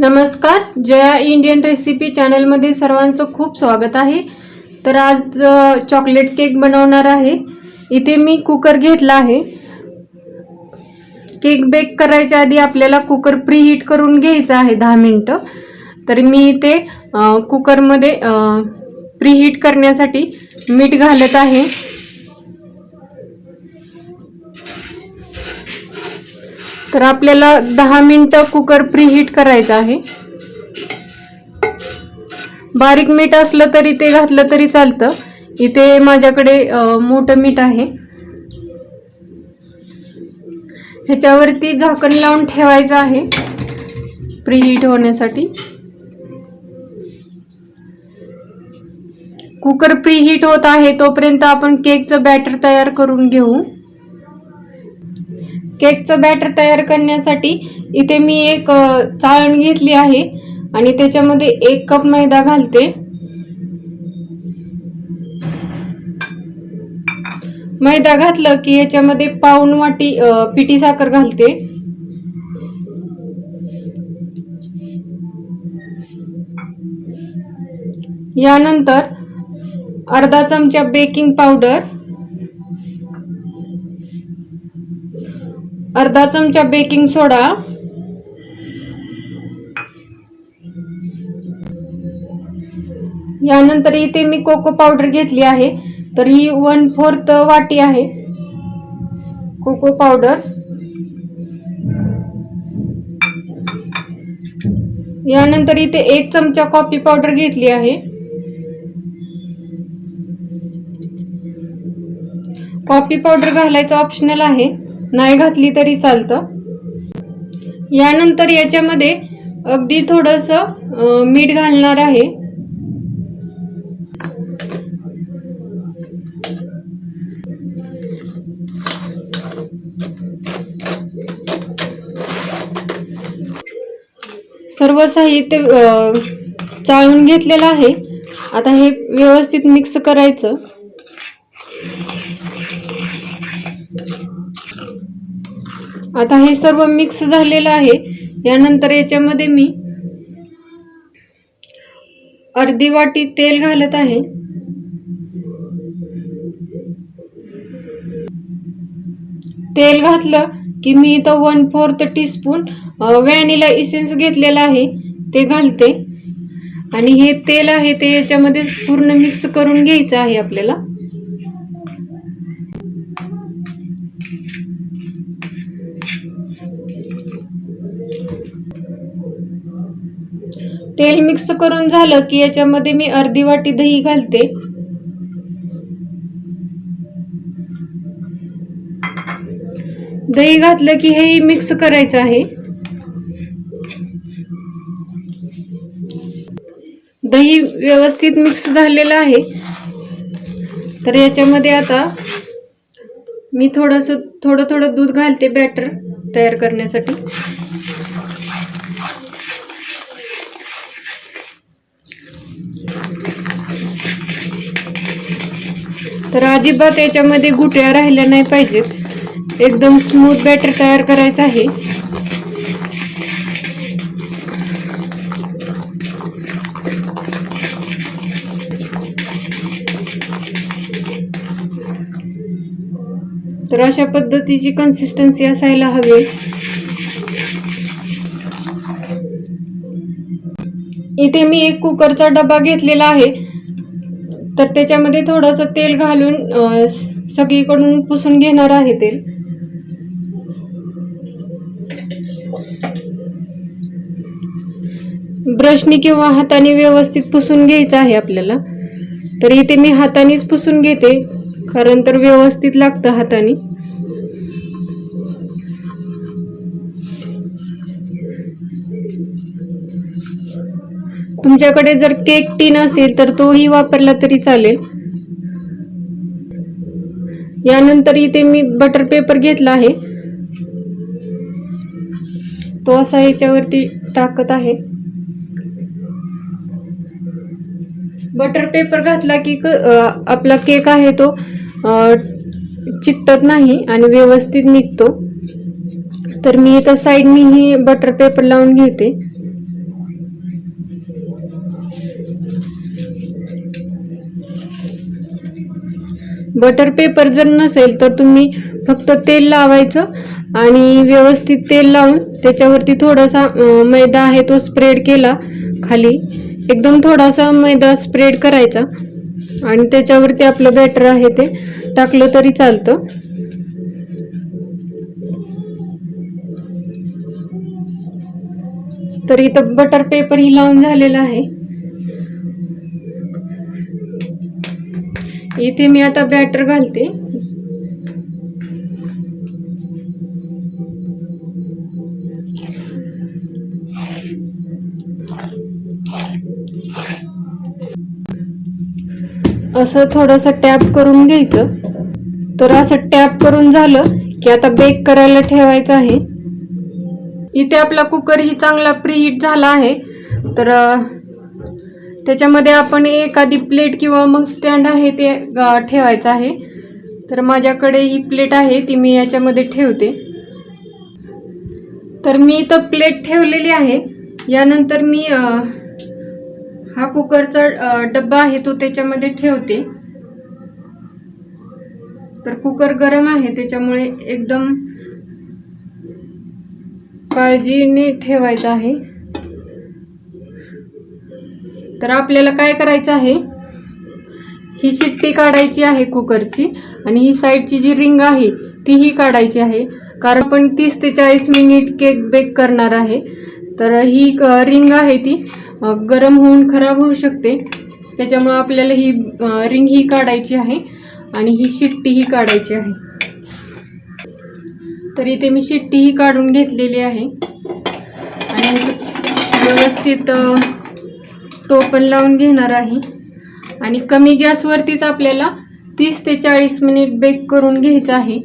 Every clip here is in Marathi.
नमस्कार. जया इंडियन रेसिपी चॅनलमध्ये सर्वांचं खूप स्वागत आहे. तर आज चॉकलेट केक बनवणार आहे. इथे मी कुकर घेतला आहे. केक बेक करायच्या आधी आपल्याला कुकर प्रीहीट करून घ्यायचा आहे दहा मिनटं. तर मी इथे कुकरमध्ये प्रीहीट करण्यासाठी मीठ घालत आहे. तर आपल्याला दहा मिनटं कुकर प्रीहीट करायचं आहे. बारीक मीठ असलं तरी ते घातलं तरी चालतं. इथे माझ्याकडे मोठं मीठ आहे. ह्याच्यावरती झाकण लावून ठेवायचं आहे प्रीहीट होण्यासाठी. कुकर प्रीहीट होत आहे तोपर्यंत आपण केकचं बॅटर तयार करून घेऊ. केकचं बॅटर तयार करण्यासाठी इथे मी एक चाळण घेतली आहे आणि त्याच्यामध्ये एक कप मैदा घालते. मैदा घातलं की याच्यामध्ये पाऊन वाटी पिठी साखर घालते. यानंतर अर्धा चमचा बेकिंग पावडर अर्धा चमचा बेकिंग सोडा. यानंतर इथे मी कोको पावडर घेतली आहे तर ही वन फोर्थ वाटी आहे. Cocoa powder. यानंतर इथे एक चमचा कॉफी पावडर घेतली आहे. कॉफी पावडर घालायचं ऑप्शनल आहे. नाही घातली तरी चालतं. यानंतर याच्यामध्ये अगदी थोडंसं मीठ घालणार आहे. सर्व साहित्य चाळून घेतलेलं आहे. आता हे व्यवस्थित मिक्स करायचं. आता हे सर्व मिक्स झालेलं आहे. यानंतर याच्यामध्ये मी अर्धी वाटी तेल घालत आहे. तेल घातलं की मी इथं one fourth teaspoon vanilla essence घेतलेला आहे. ते घालते. आणि हे तेल आहे ते याच्यामध्ये पूर्ण मिक्स करून घ्यायचं आहे आपल्याला. तेल मिक्स करून झालं की याच्यामध्ये मी अर्धी वाटी दही घालते. दही घातलं की हे मिक्स करायचं आहे. दही व्यवस्थित मिक्स झालेलं आहे. तर याच्यामध्ये आता मी थोडस थोडं थोडं दूध घालते बॅटर तयार करण्यासाठी. तर अजिबात याच्यामध्ये गुटळ्या राहिल्या नाही पाहिजेत. एकदम स्मूथ बॅटर तयार करायचं आहे. तर अशा पद्धतीची कन्सिस्टन्सी असायला हवी. इथे मी एक कुकरचा डबा घेतलेला आहे. तर त्याच्यामध्ये थोडंसं तेल घालून सगळीकडून पुसून घेणार आहे तेल. ब्रशनी किंवा हाताने व्यवस्थित पुसून घ्यायचं आहे आपल्याला. तर इथे मी हातानेच पुसून घेते कारण तर व्यवस्थित लागतं हाताने. तुमच्याकडे जर केक टीन असेल तर तोही वापरला तरी चालेल. यानंतर इथे मी बटर पेपर घेतला आहे. तो असा याच्यावरती टाकत आहे. बटर पेपर घातला की क- आपला केक आहे तो चिकटत नाही आणि व्यवस्थित निघतो. तर मी इथं साईडनी ही बटर पेपर लावून घेते. बटर पेपर जर नसेल तर तुम्ही फक्त तेल लावायचं आणि व्यवस्थित तेल लावून त्याच्यावरती थोडासा मैदा आहे तो स्प्रेड केला खाली. एकदम थोडासा मैदा स्प्रेड करायचा आणि त्याच्यावरती आपलं बॅटर आहे ते टाकलं तरी चालतं. तर इथं बटर पेपर ही लावून झालेला आहे. इथे मी आता बॅटर घालते. असं थोडंसं टॅप करून घ्यायचं. तर असं टॅप करून झालं की आता बेक करायला ठेवायचं आहे. इथे आपला कुकर ही चांगला प्रीहीट झाला आहे. तर त्याच्यामध्ये आपण एखादी प्लेट किंवा मग स्टँड आहे ते ठेवायचं आहे. तर माझ्याकडे ही प्लेट आहे ती मी याच्यामध्ये ठेवते. तर मी इथं प्लेट ठेवलेली आहे. यानंतर मी हा कुकरचा डब्बा आहे तो त्याच्यामध्ये ठेवते. तर कुकर गरम आहे त्याच्यामुळे एकदम काळजीने ठेवायचं आहे. तर आपल्याला काय करायचं आहे? ही शिट्टी काढायची आहे कुकरची आणि ही साईडची जी रिंग आहे तीही काढायची आहे. कारण आपण तीस ते चाळीस मिनिट केक बेक करणार आहे. तर ही रिंग आहे ती गरम होऊन खराब होऊ शकते. त्याच्यामुळं आपल्याला ही रिंग ही काढायची आहे आणि ही शिट्टी ही काढायची आहे. तर इथे मी शिट्टी ही काढून घेतलेली आहे. आणि व्यवस्थित टोपण लावून घेणार आहे. आणि कमी गॅसवरतीच आपल्याला तीस ते चाळीस मिनिट बेक करून घ्यायचं आहे.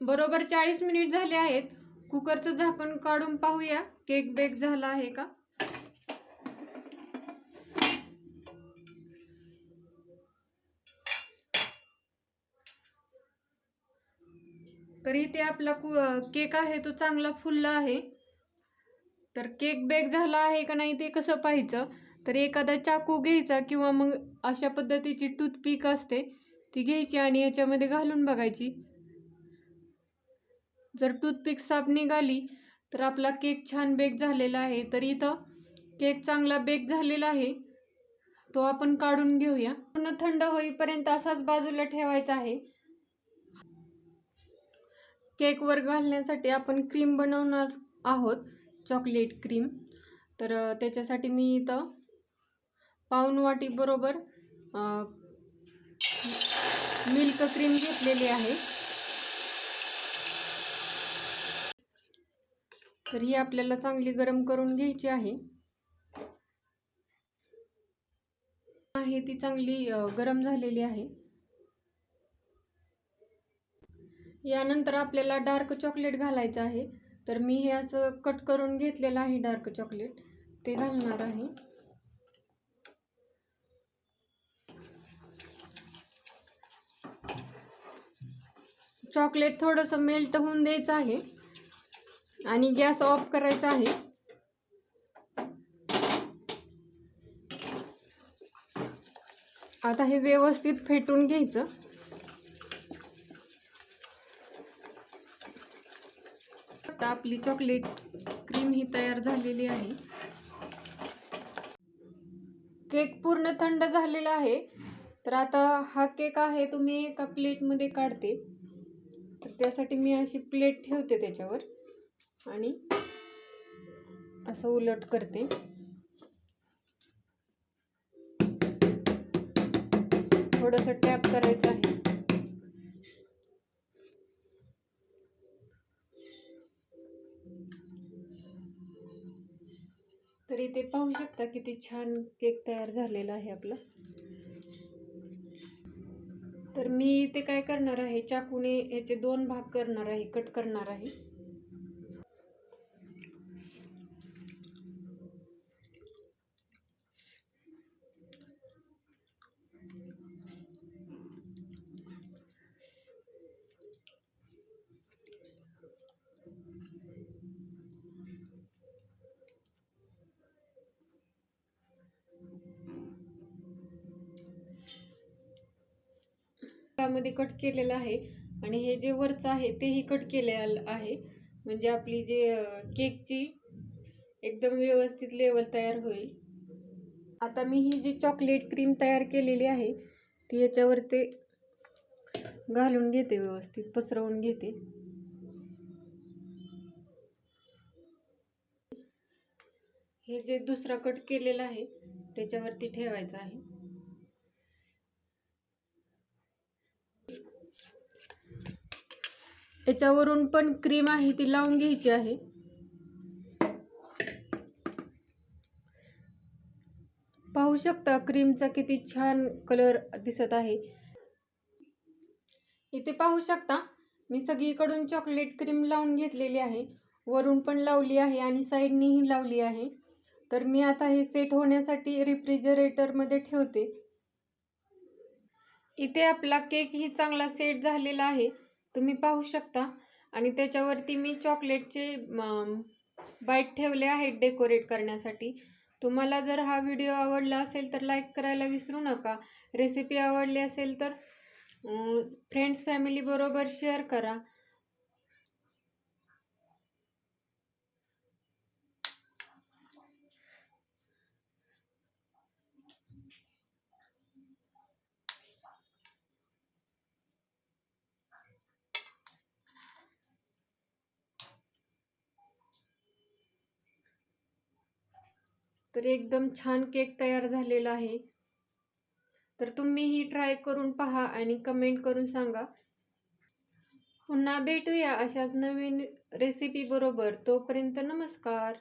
बरोबर चाळीस मिनिट झाले आहेत. कुकरचं झाकण काढून पाहूया. केक बेक झाला आहे का? तर इथे आपला कु केक आहे तो चांगला फुलला आहे. तर केक बेक झाला आहे का नाही ते कसं पाहायचं? तर एखादा चाकू घ्यायचा किंवा मग अशा पद्धतीची टूथपिक असते ती घ्यायची आणि याच्यामध्ये घालून बघायची. जर टूथपिक साफ निघाली तर आपला केक छान बेक झालेला आहे. तर इथं केक चांगला बेक झालेला आहे. तो आपण काढून घेऊया. पूर्ण थंड होईपर्यंत असाच बाजूला ठेवायचा आहे. केकवर घालण्यासाठी आपण क्रीम बनवणार आहोत. Chocolate cream. तर त्याच्यासाठी मी इथं पाऊण वाटी बरोबर मिल्क क्रीम घेतलेली आहे. तर ही आपल्याला चांगली गरम करून घ्यायची आहे. आहे ती चांगली गरम झालेली आहे. यानंतर आपल्याला डार्क चॉकलेट घालायचं आहे. तर मी हे असं कट करून घेतलेलं आहे डार्क चॉकलेट. ते घालणार आहे. चॉकलेट थोडंसं मेल्ट होऊन द्यायचं आहे. आणि गॅस ऑफ करायचा आहे. आता हे व्यवस्थित फेटून घ्यायचं आता आपली चॉकलेट क्रीम ही तयार झालेली आहे. केक पूर्ण थंड झालेला आहे. तर आता हा केक आहे तो मी एका प्लेटमध्ये काढते. तर त्यासाठी मी अशी प्लेट ठेवते त्याच्यावर आणि असं उलट करते. थोडंसं टॅप करायचं आहे. तर इथे पाहू शकता किती छान केक तयार झालेला आहे आपला. तर मी इथे काय करणार आहे चाकूने याचे दोन भाग करणार आहे कट करणार आहे. भागामध्ये कट केलेलं आहे. आणि हे जे वरचं आहे तेही कट केलेलं आहे. म्हणजे आपली जे केकची एकदम व्यवस्थित लेवल तयार होईल. आता मी ही जी चॉकलेट क्रीम तयार केलेली आहे ती याच्यावरती घालून घेते व्यवस्थित पसरवून घेते. हे जे दुसरा कट केलेला आहे त्याच्यावरती ठेवायचं आहे. याच्यावरून पण क्रीम आहे ती लावून घ्यायची आहे. पाहू शकता क्रीमचा किती छान कलर दिसत आहे. इथे पाहू शकता मी सगळीकडून चॉकलेट क्रीम लावून घेतलेली आहे. वरून पण लावली आहे आणि साईडनीही लावली आहे. तर मी आता हे सेट होण्यासाठी रेफ्रिजरेटरमध्ये ठेवते. इथे आपला केक ही चांगला सेट झालेला आहे. तुम्ही पाहू शकता. आणि त्याच्यावरती मी चॉकलेटचे बाईट ठेवले आहेत डेकोरेट करण्यासाठी. तुम्हाला जर हा व्हिडिओ आवडला असेल तर लाईक करायला विसरू नका. रेसिपी आवडली असेल तर फ्रेंड्स फॅमिलीबरोबर शेअर करा. तर एकदम छान केक तयार झालेला आहे. तर तुम्हीही ट्राय करून पहा आणि कमेंट करून सांगा. पुन्हा भेटूया अशाच नवीन रेसिपी बरोबर. तोपर्यंत नमस्कार.